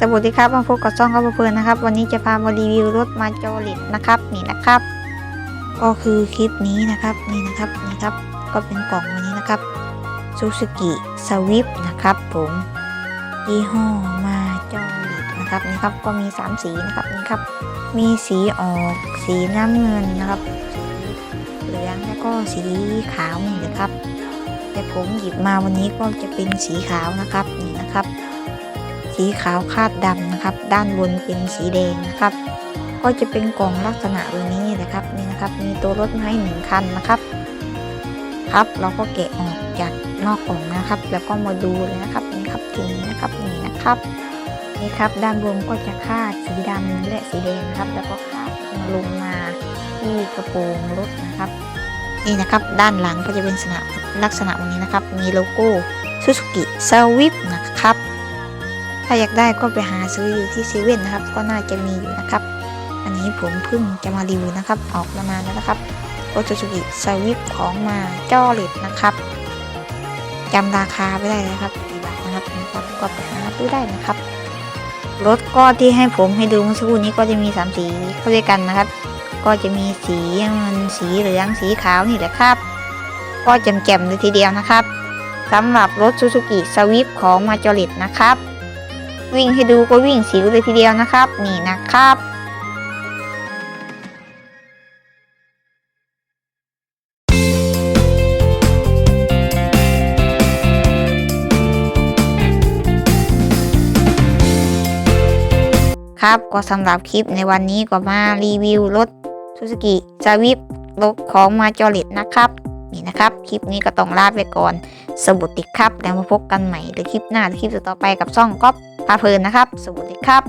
สวัสดีครับมาพบกับช่องข้าวเพลินนะครับ วันนี้จะพามารีวิวรถมาจอริตนะครับนี่นะครับ ก็คือคลิปนี้นะครับนี่นะครับนี่ครับก็เป็นกล่องวันนี้นะครับซูซูกิสวิฟนะครับผมยี่ห้อมาจอริตนะครับนี่ครับก็มี 3 สีนะครับนี่ครับมีสีออกสีน้ำเงินนะครับเหลืองแล้วก็สีขาวนี่นะครับแต่ผมหยิบมาวันนี้ก็จะเป็นสีขาวนะครับนี่นะครับ สีขาวคาดดำนะครับ ด้านบนเป็นสีแดงนะครับ ก็จะเป็นกล่องลักษณะแบบนี้นะครับนี่นะครับ มีตัวรถให้หนึ่งคันนะครับ ครับเราก็แกะออกจากนอกกล่องนะครับ แล้วก็มาดูเลยนะครับนี่ครับทีนี้นะครับนี่นะครับนี่ครับ ด้านบนก็จะคาดสีดำและสีแดงนะครับ แล้วก็คาดลงมาที่กระโปรงรถนะครับนี่นะครับ ด้านหลังก็จะเป็นลักษณะลักษณะแบบนี้นะครับ มีโลโก้ซูซูกิสวิฟนะครับ ถ้าอยากได้ก็ไปหาซื้ออยู่ที่เซเว่นนะครับ ก็น่าจะมีอยู่นะครับ อันนี้ผมเพิ่งจะมารีวิวนะครับ ออกมานานแล้วนะครับรถซูซูกิสวิฟของมาจ้อเลดนะครับจำราคาไม่ได้เลยครับกี่บาทนะครับนะครับก็ไปหาซื้อได้นะครับ รถก็ที่ให้ผมให้ดูเมื่อสักครู่นี้ก็จะมีสามสีเข้าด้วยกันนะครับ ก็จะมีสีเงินสีเหลืองสีขาวนี่แหละครับ ก็แจ่มๆเลยทีเดียวนะครับสำหรับรถซูซูกิสวิฟของมาจอริตนะครับ วิ่งให้ดูก็วิ่งสิวเลยทีเดียวนะครับ นี่นะครับครับก็สำหรับคลิปในวันนี้ก็มารีวิวรถซูซูกิสวิฟรถของมาจอริตนะครับ นี่นะครับ คลิปนี้ก็ต้องลาไปก่อนสวัสดีครับ แล้วมาพบกันใหม่ในคลิปหน้าหรือคลิปต่อไปกับช่องก๊อฟ พาเพลินนะครับ สวัสดีครับ